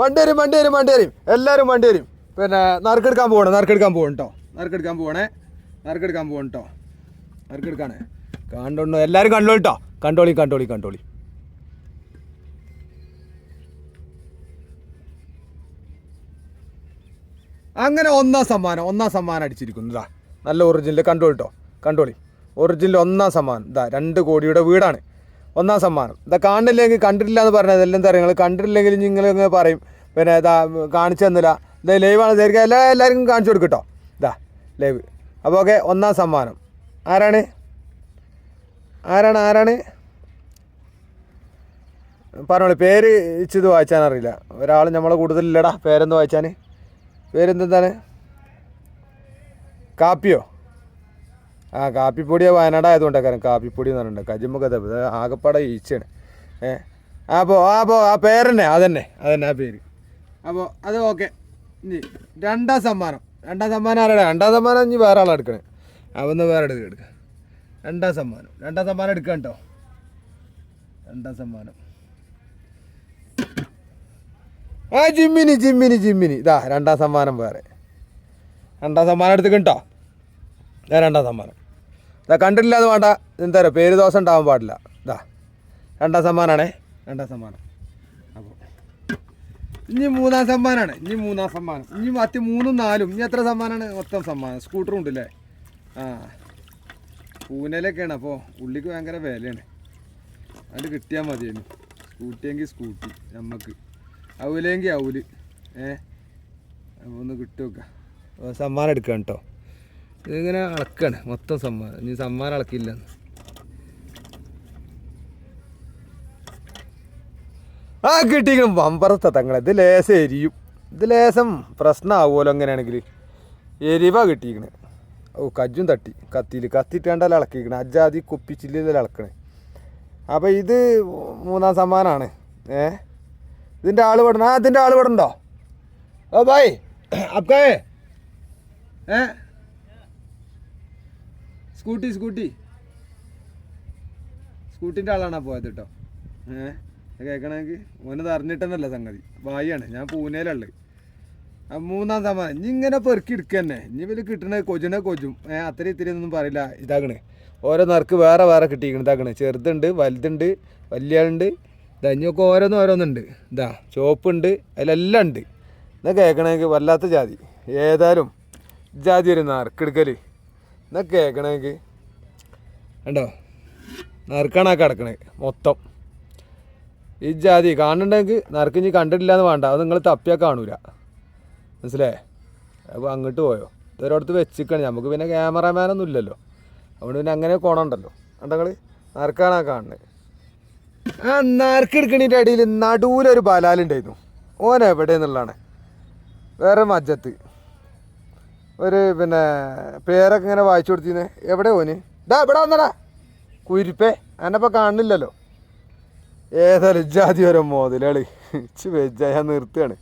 വണ്ടി വരും വണ്ടി വരും വണ്ടി വരും എല്ലാവരും വണ്ടി വരും പിന്നെ നറുക്കെടുക്കാൻ പോകണം നറുക്കെടുക്കാൻ പോകണം കേട്ടോ നറുക്കെടുക്കാൻ പോകണേ നറുക്കെടുക്കാൻ പോകണം കേട്ടോ നറുക്കെടുക്കാണേ. കണ്ടോണ്ടോ? എല്ലാവരും കണ്ടോളി കേട്ടോ കണ്ടോളി കണ്ടോളി കണ്ടോളി. അങ്ങനെ ഒന്നാം സമ്മാനം ഒന്നാം സമ്മാനം അടിച്ചിരിക്കുന്നു. ഇതാ നല്ല ഒറിജിനൽ കണ്ടോളി കേട്ടോ കണ്ടോളി. ഒറിജിനൽ ഒന്നാം സമ്മാനം. ഇതാ രണ്ട് കോടിയുടെ വീടാണ്. ഒന്നാം സമ്മാനം. ഇതാ കാണില്ലെങ്കിൽ കണ്ടിട്ടില്ല എന്ന് പറഞ്ഞത് എല്ലാം തരാം നിങ്ങൾ കണ്ടിട്ടില്ലെങ്കിൽ നിങ്ങൾ ഇങ്ങനെ പറയും. പിന്നെ ഇതാ കാണിച്ചു തന്നില്ല. ഇതാ ലൈവാണ്. ശരിക്കും എല്ലാ എല്ലാവർക്കും കാണിച്ചു കൊടുക്കട്ടോ കേട്ടോ ഇതാ ലൈവ്. അപ്പോൾ ഓക്കെ ഒന്നാം സമ്മാനം. ആരാണ്? ആരാണ്? ആരാണ്? പറഞ്ഞോളി. പേര് ഇച്ചിത് വായിച്ചാൻ അറിയില്ല. ഒരാൾ നമ്മളെ കൂടുതലില്ലടാ. പേരെന്ത് വായിച്ചാൻ പേരെന്താണ് കാപ്പിയോ? ആ കാപ്പിപ്പൊടിയോ വയനാട് ആയതുകൊണ്ടൊക്കെ കാപ്പിപ്പൊടി എന്ന് പറഞ്ഞിട്ടുണ്ട്. കജിമുഖ ആകപ്പാടെ ഈച്ചയാണ്. ഏ അപ്പോൾ അപ്പോൾ ആ പേരന്നെ അതന്നെ അതന്നെ ആ പേര്. അപ്പോൾ അത് ഓക്കെ. ഇനി രണ്ടാം സമ്മാനം. രണ്ടാം സമ്മാനം ആരാണ് രണ്ടാം സമ്മാനം ഇനി വേറെ ആളാണ് എടുക്കണേ. അവന്ന് വേറെ എടുക്കുക എടുക്കുക രണ്ടാം സമ്മാനം. രണ്ടാം സമ്മാനം എടുക്കാം കേട്ടോ. രണ്ടാം സമ്മാനം. ആ ജിമ്മിനി ജിമ്മിനി ജിമ്മിനി. ഇതാ രണ്ടാം സമ്മാനം വേറെ. രണ്ടാം സമ്മാനം എടുത്ത് ഞാൻ രണ്ടാം സമ്മാനം. ഇതാ കണ്ടിട്ടില്ല എന്ന് വേണ്ട എന്താ പേര് ദോശ ഉണ്ടാവാൻ പാടില്ല. ഇതാ രണ്ടാം സമ്മാനമാണേ രണ്ടാം സമ്മാനം. അപ്പോൾ ഇനി മൂന്നാം സമ്മാനമാണ് ഇനി മൂന്നാം സമ്മാനം. ഇനി മറ്റ് മൂന്നും നാലും. ഇനി എത്ര സമ്മാനമാണ് മൊത്തം സമ്മാനം. സ്കൂട്ടറും ഉണ്ടല്ലേ? ആ പൂനെയിലൊക്കെയാണ് അപ്പോൾ ഉള്ളിക്ക് ഭയങ്കര വിലയാണ്. അത് കിട്ടിയാൽ മതിയായിരുന്നു സ്കൂട്ടിയെങ്കിൽ സ്കൂട്ടി നമുക്ക് അവലെങ്കിൽ അവൽ ഏ ഒന്ന് കിട്ടി വെക്കാം സമ്മാനം എടുക്കാം കേട്ടോ ഇതിങ്ങനെ അളക്കാണ് മൊത്തം സമ്മാനം. ഇനി സമ്മാനം അളക്കില്ല ആ കിട്ടിക്കണം വമ്പറത്ത തങ്ങളെ. ഇത് ലേശം എരിയും. ഇത് ലേശം പ്രശ്നമാവുമല്ലോ അങ്ങനെയാണെങ്കിൽ. എരിവ കിട്ടിയിരിക്കണേ. ഓ കജ്ജും തട്ടി. കത്തിയിൽ കത്തിയിട്ടാണ്ടല്ല ഇളക്കിക്കണേ അജാതി കുപ്പിച്ചില്ലല്ലോ ഇളക്കണേ അപ്പോൾ ഇത് മൂന്നാം സമ്മാനമാണ് ഏ? ഇതിന്റെ ആൾ പെടണം. ആ ഇതിന്റെ ആൾ പെടണ്ടോ? ഓ ബായ് അപ്പേ ഏ? Scooty scooty. സ്കൂട്ടിന്റെ ആളാണ് പോയത് കേട്ടോ ഏഹ് കേൾക്കണമെങ്കിൽ ഓനത് അറിഞ്ഞിട്ടെന്നല്ല സംഗതി. വായാണ് ഞാൻ പൂനെയിലുള്ളത് ആ മൂന്നാം സമ്മാനം ഇനി ഇങ്ങനെ പെറുക്കി എടുക്കുക തന്നെ ഇനി ഇവർ കിട്ടണ കൊജിനെ കൊജും. ഏഹ് അത്ര ഇത്തിരി ഒന്നും പറയില്ല. ഇതാക്കണേ. ഓരോ നറുക്ക് വേറെ വേറെ കിട്ടിയിരിക്കണം. ഇതാക്കണേ. ചെറുതുണ്ട് വലുതുണ്ട് വലിയ ആളുണ്ട് ഇതാ ഇനിയൊക്കെ ഓരോന്നും ഓരോന്നുണ്ട്. ഇതാ ചോപ്പുണ്ട് അതിലെല്ലാം ഉണ്ട്. എന്നാൽ കേൾക്കണമെങ്കിൽ വല്ലാത്ത ജാതി. ഏതായാലും ജാതി ഒരു നറുക്കെടുക്കൽ എന്നാ കേൾക്കണമെങ്കിൽ കണ്ടോ? നറുക്കാണ് ആ കിടക്കണേ മൊത്തം. ഈ ജാതി കാണുന്നുണ്ടെങ്കിൽ നറുക്കിഞ്ഞ് കണ്ടിട്ടില്ല എന്ന് വേണ്ട. അത് നിങ്ങൾ തപ്പിയാൽ കാണൂല. മനസ്സിലേ അപ്പോൾ അങ്ങോട്ട് പോയോ? ഇതൊരിടത്ത് വെച്ചിക്കാണ്. നമുക്ക് പിന്നെ ക്യാമറമാനൊന്നും ഇല്ലല്ലോ. അതുകൊണ്ട് പിന്നെ അങ്ങനെ കോണുണ്ടല്ലോ കണ്ടങ്ങൾ നറുക്കാണ് കാണുന്നത് ആ നറുക്കെടുക്കണീന്റെ അടിയിൽ നടുവിലൊരു ബലാലുണ്ടായിരുന്നു. ഓൻ എവിടെ എന്നുള്ളതാണ് വേറെ മജ്ജത്ത്. ഒരു പിന്നെ പേരൊക്കെ ഇങ്ങനെ വായിച്ചു കൊടുത്തിരുന്നേ. എവിടെ ഓന്? ഇതാ ഇവിടെ വന്നടാ. കുരിപ്പേ. എന്നെപ്പോൾ കാണുന്നില്ലല്ലോ. ഏതായാലും ജാതി വരെ മോതിലാളി ഇച്ച് വെജ്ജായ നിർത്തുകയാണ്.